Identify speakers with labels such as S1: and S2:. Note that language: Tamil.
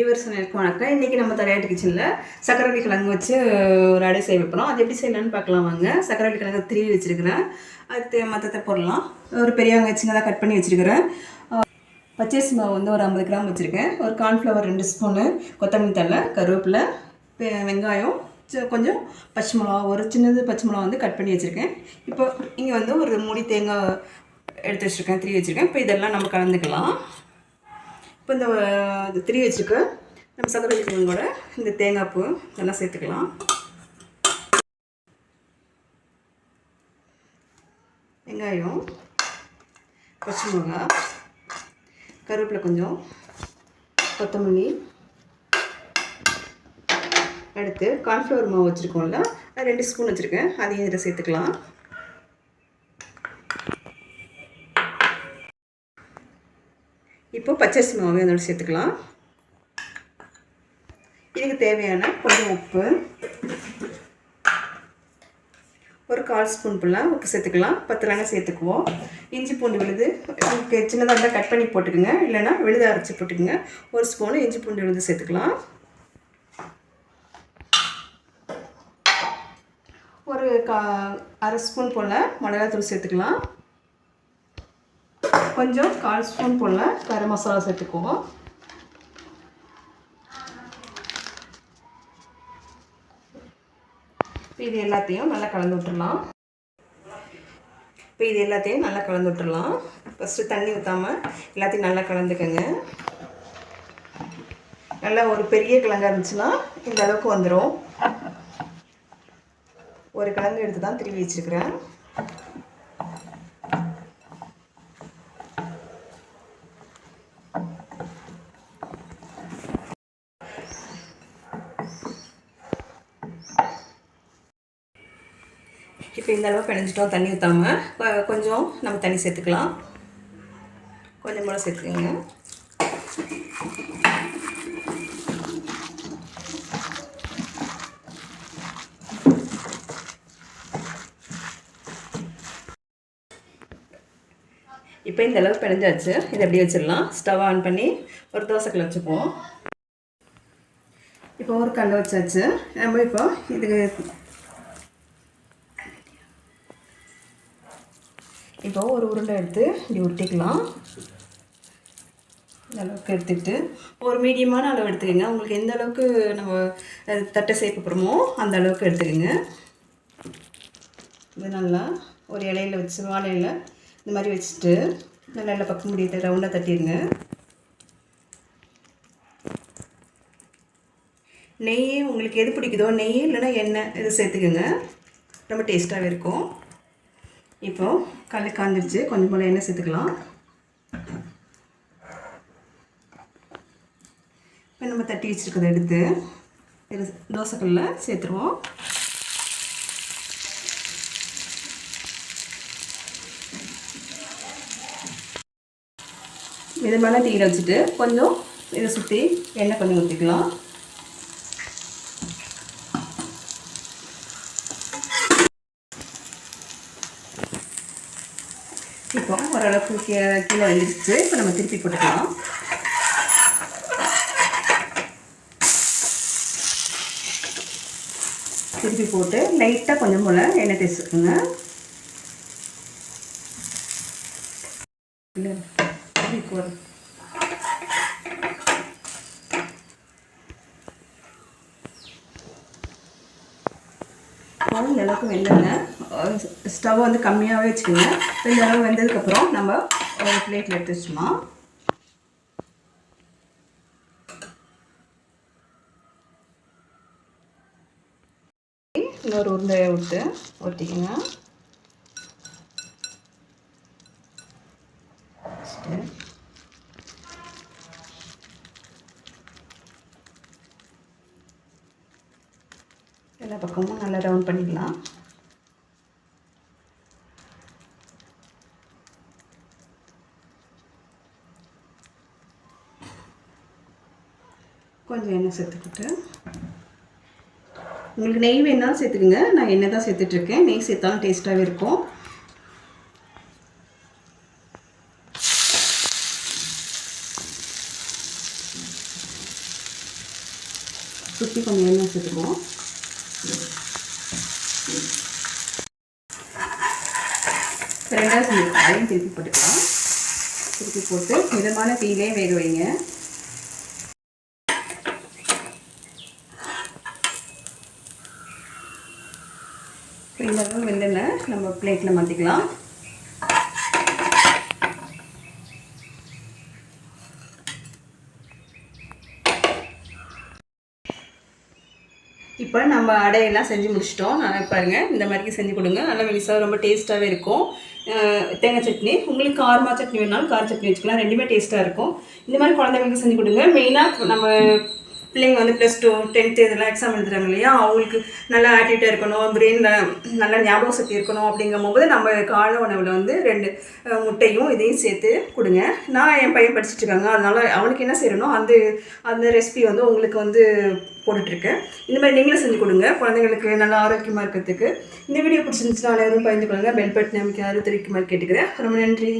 S1: வியூவர்ஸ் இருக்கும் வணக்கம் இன்றைக்கி நம்ம தலையாட்டு கிச்சனில் சக்கரவள்ளி கிழங்கு வச்சு ஒரு அடை செய்ய வைப்போம் அது எப்படி செய்யலாம்னு பார்க்கலாம் வாங்க. சக்கரவள்ளி கிழங்கு திருவி வச்சுருக்கிறேன். அது மற்றத்தை போடலாம். ஒரு பெரியவங்க வெங்காயம் சின்னதாக கட் பண்ணி வச்சுருக்கிறேன். பச்சரிசி மாவு வந்து ஒரு ஐம்பது கிராம் வச்சுருக்கேன். ஒரு கார்ன்ஃப்ளவர் ரெண்டு ஸ்பூனு கொத்தமல்லி தழை கருவேப்பிலை வெங்காயம் கொஞ்சம் பச்சை மிளகா ஒரு சின்னது பச்சை மிளகா வந்து கட் பண்ணி வச்சுருக்கேன். இப்போ இங்கே வந்து ஒரு மூடி தேங்காய் எடுத்து வச்சுருக்கேன் திரி வச்சுருக்கேன். இப்போ இதெல்லாம் நம்ம கலந்துக்கலாம். இப்போ இந்த இது திரி வச்சுக்க நம்ம சக்கரை கூட இந்த தேங்காய் பூ இதெல்லாம் சேர்த்துக்கலாம். வெங்காயம் பச்சை மிளகா கருவேப்பிலை கொஞ்சம் கொத்தமல்லி அடுத்து கார்ன்ஃப்ளவர் மாவு வச்சுருக்கோம்ல அது ரெண்டு ஸ்பூன் வச்சுருக்கேன் அதையும் இதில் சேர்த்துக்கலாம். இப்போ பச்சரிசி மாவு அதோட சேர்த்துக்கலாம். இதுக்கு தேவையான கொஞ்சம் உப்பு. ஒரு கால் ஸ்பூன் ஃபுல்லாக உப்பு சேர்த்துக்கலாம். பத்துலாங்க சேர்த்துக்குவோம். இஞ்சி பூண்டு விழுது உங்களுக்கு சின்னதாக இருந்தால் கட் பண்ணி போட்டுக்கோங்க. இல்லைன்னா விழுது அரைச்சி போட்டுக்கோங்க. ஒரு ஸ்பூனு இஞ்சி பூண்டு விழுது சேர்த்துக்கலாம். ஒரு கா அரை ஸ்பூன் போல் மிளகாத்தூள் சேர்த்துக்கலாம். கொஞ்சம் கால் ஸ்பூன் போல் கரம் மசாலா சேர்த்துக்குவோம். இப்போ இது எல்லாத்தையும் நல்லா கலந்து விட்டுடலாம் இப்போ இது எல்லாத்தையும் நல்லா கலந்து விட்டுடலாம் ஃபஸ்ட்டு தண்ணி ஊற்றாமல் எல்லாத்தையும் நல்லா கலந்துக்கோங்க. நல்லா ஒரு பெரிய கிழங்கா இருந்துச்சுன்னா இந்த அளவுக்கு வந்துடும் ஒரு கிழங்கு எடுத்து தான் திருவி வச்சுருக்கிறேன். இப்போ இந்த அளவு பிணைஞ்சிட்டோம் தண்ணி ஊற்றாமல் கொஞ்சம் நம்ம தண்ணி சேர்த்துக்கலாம். கொஞ்சம் மூலம் சேர்த்துக்கோங்க. இப்போ இந்த அளவு பிணைஞ்சாச்சு. இதை அப்படியே வச்சிடலாம். ஸ்டவ் ஆன் பண்ணி ஒரு தோசைக்குள்ள வச்சுப்போம் இப்போ ஒரு கல் வச்சாச்சு. நம்ம இப்போ இதுக்கு இப்போ ஒரு உருண்டை எடுத்து இப்படி உருட்டிக்கலாம். இந்த அளவுக்கு எடுத்துக்கிட்டு ஒரு மீடியமான அளவு எடுத்துக்கோங்க. உங்களுக்கு எந்த அளவுக்கு நம்ம தட்டை சேர்க்க போகிறோமோ அந்த அளவுக்கு எடுத்துக்கோங்க. இது நல்லா ஒரு இலையில வச்சு வாழையில் இந்த மாதிரி வச்சுட்டு நல்லா எல்லா பக்கம் முடிய ரவுண்டாக தட்டிடுங்க. நெய் உங்களுக்கு எது பிடிக்குதோ நெய் இல்லைன்னா எண்ணெய் இது சேர்த்துக்கோங்க. ரொம்ப டேஸ்ட்டாகவே இருக்கும். இப்போது கல் காந்துருச்சு கொஞ்சம் போல் எண்ணெய் சேர்த்துக்கலாம். இப்போ நம்ம தட்டி வச்சுருக்கதை எடுத்து இது தோசைக்கல்ல சேர்த்துருவோம். மிதமான தீயில வச்சுட்டு கொஞ்சம் இதை சுற்றி எண்ணெய் கொஞ்சம் ஊற்றிக்கலாம் இப்போ ஓரளவுக்கு கீழே கீழே வந்துருச்சு. இப்போ நம்ம திருப்பி போட்டுக்கலாம். திருப்பி போட்டு லைட்டாக கொஞ்சம் போல் எண்ணெய் தேய்ச்சிக்கோங்க. பால் திருப்பி போடு. அளவுக்கு ஸ்டவ் வந்து கம்மியாகவே வச்சுக்கோங்க. இந்த அளவு வெந்ததுக்கப்புறம் நம்ம ஒரு பிளேட்டில் எடுத்து வச்சுமா இன்னொரு உருண்டையை விட்டு ஒட்டிக்கோங்க. எல்லா பக்கமும் நல்லா ரவுண்ட் பண்ணிக்கலாம். கொஞ்சம் எண்ணெய் சேர்த்துக்கிட்டு. உங்களுக்கு நெய் வேணாலும் சேர்த்துக்குங்க. நான் எண்ணெய் தான் சேர்த்துட்ருக்கேன். நெய் சேர்த்தாலும் டேஸ்ட்டாகவே இருக்கும். சுற்றி கொஞ்சம் எண்ணெய் சேர்த்துக்குவோம். ரெண்டாவது செஞ்சு அதையும் திருப்பி போட்டுக்கலாம். திருப்பி போட்டு மிதமான தீயிலே வேக வைங்க. இந்த அளவு நம்ம பிளேட்டில் மாற்றிக்கலாம் இப்போ நம்ம அடையெல்லாம் செஞ்சு முடிச்சிட்டோம். நல்லா பாருங்கள் இந்த மாதிரி செஞ்சு கொடுங்க. நல்லா மெலிசாக ரொம்ப டேஸ்ட்டாகவே இருக்கும். தேங்காய் சட்னி. உங்களுக்கு காரமாக சட்னி வேணாலும் கார சட்னி வச்சுக்கலாம். ரெண்டுமே டேஸ்ட்டாக இருக்கும். இந்த மாதிரி குழந்தைங்களுக்கு செஞ்சு கொடுங்க. மெயினாக நம்ம பிள்ளைங்க வந்து ப்ளஸ் டூ டென்த்து இதெல்லாம் எக்ஸாம் எழுதுறாங்க இல்லையா? அவங்களுக்கு நல்லா ஆக்டிவிட்டாக இருக்கணும் பிரெயினில் நல்லா ஞாபக சக்தி இருக்கணும் அப்படிங்கும்போது நம்ம கால உணவில் வந்து ரெண்டு முட்டையும் இதையும் சேர்த்து கொடுங்க. நான் என் பையன் படிச்சுட்டு இருக்காங்க. அதனால் அவனுக்கு என்ன செய்யணும் அந்த அந்த ரெசிபி வந்து உங்களுக்கு வந்து போட்டுட்ருக்கேன். இந்த மாதிரி நீங்களும் செஞ்சு கொடுங்க. குழந்தைங்களுக்கு நல்லா ஆரோக்கியமாக இருக்கிறதுக்கு. இந்த வீடியோ பிடிச்சிருந்துச்சுன்னா அனைவரும் பயந்து கொள்ளுங்கள் பெல் பட்டன் அமைக்க யாரும் கேட்டுக்கிறேன். ரொம்ப நன்றி.